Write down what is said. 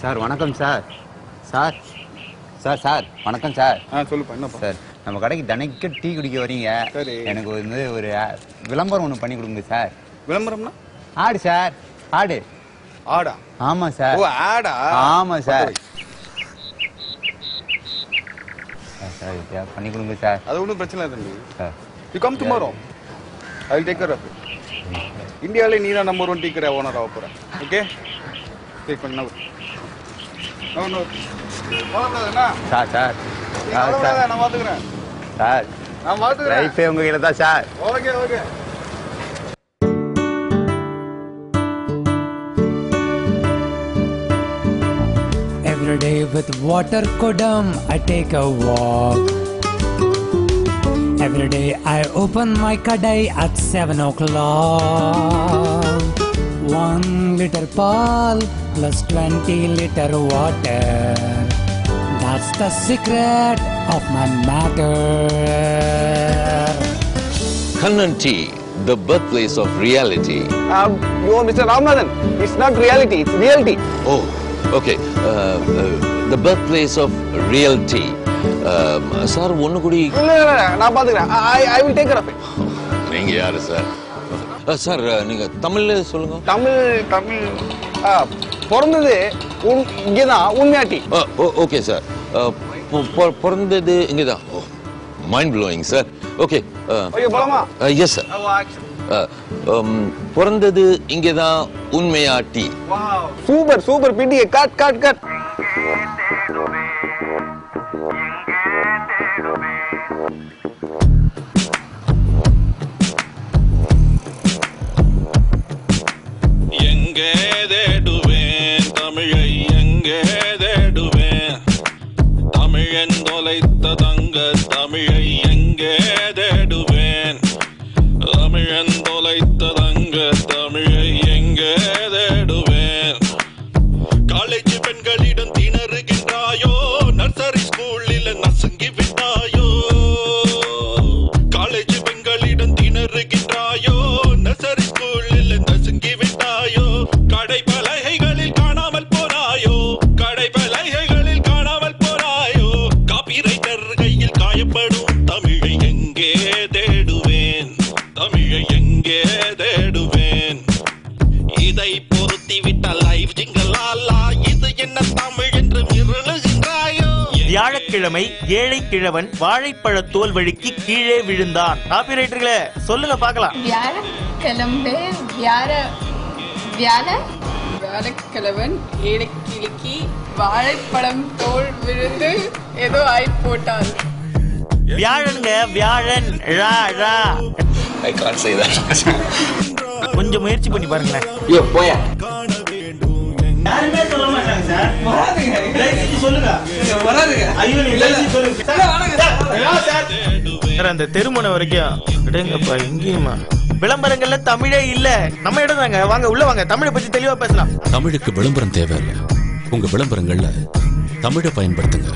Sir வணக்கம் sir. Sir sir sir வணக்கம் sir. ஆ சொல்லுப்பா என்னப்பா? சார் நம்ம கடைக்கு தினைக்கு டீ குடிக்க வரீங்க. சரி. எனக்கு வந்து ஒரு விளம்பரம் ஒன்று பண்ணி கொடுங்க சார். விளம்பரம்னா? ஆடு சார் ஆடு. ஆடா? ஆமா சார். ஓ ஆடா? ஆமா சார். சார், பண்ணி கொடுங்க சார். அது ஒன்றும் பிரச்சனை இல்லை தம்பி. Sir. You come tomorrow I will take care of இந்தியாவிலே நீ தான் நம்பர் ஒன் டீ கடை ஓனர் ஆக போகிறேன் ஓகே நவர் கவலைப்படாதண்ணா சார் சார். நான் பார்த்துக்கிறேன் சார். நான் பார்த்துக்கிறேன் லைஃபே உங்க கையில தான் sir. Okay okay. Every day with water kodam, I take a walk. every day. I open my kadai at 7 o'clock. 1 liter paul plus 20 liter water. That's the secret of my matter. Kannan tea, the birthplace of reality. Um, are Mr. Ramadan. it's not reality, it's reality. Oh, okay. Uh, uh, the birthplace of reality. Sir ஒன்று கூடி. இல்லை இல்லை நான் பார்த்துக்கிறேன் I I will take off நீங்க யாரு sir sir நீங்க தமிழ்ல சொல்லுங்க. தமிழ் தமிழ் பிறந்தது இங்கே தான் உண்மையாட்டி. ஓகே சார் பிறந்தது இங்கே தான் mind blowing sir okay yes sir பிறந்தது இங்கே தான் உண்மையா டீ சூப்பர் சூப்பர் பிடி கட் கட் கட் எங்கே தேடுவேன்? தமிழை எங்கே தேடுவேன்? தமிழன் தொலைத்த தங்க தமிழை எங்கே தேடுவேன்? தமிழன் தொலைத்த Ricky Drum. வியாழக்கிழமை ஏழை கிழவன் வாழைப்பழ தோல் வழுக்கி கீழே விழுந்தான். காப்பிரைட்டர்களே சொல்லுங்க பார்க்கலாம். வியாழக்கிழமை வியாழ வியாழ? வியாழக்கிழவன் ஏழைக்கிழக்கி வாழைப்பழம் தோல் விழுந்து ஏதோ ஆய் போட்டான். வியாழனுங்க வியாழன் ரா ரா. ஐ சே கொஞ்சம் முயற்சி பண்ணி பாருங்களேன். போயா. யாருமே சொல்ல மாட்டாங்க சார். சொல்லுங்க. ஐயோ நீ சொல்லுங்க சார் அந்த தெருமுனை வரைக்கும் அடேங்கப்பா எங்கேயுமா விளம்பரங்கள்ல தமிழே இல்ல. நம்ம இடம் தாங்க. வாங்க உள்ள வாங்க. தமிழை பத்தி தெளிவா பேசலாம். தமிழுக்கு விளம்பரம் தேவையில்லை. உங்க விளம்பரங்கள்ல தமிழை பயன்படுத்துங்க.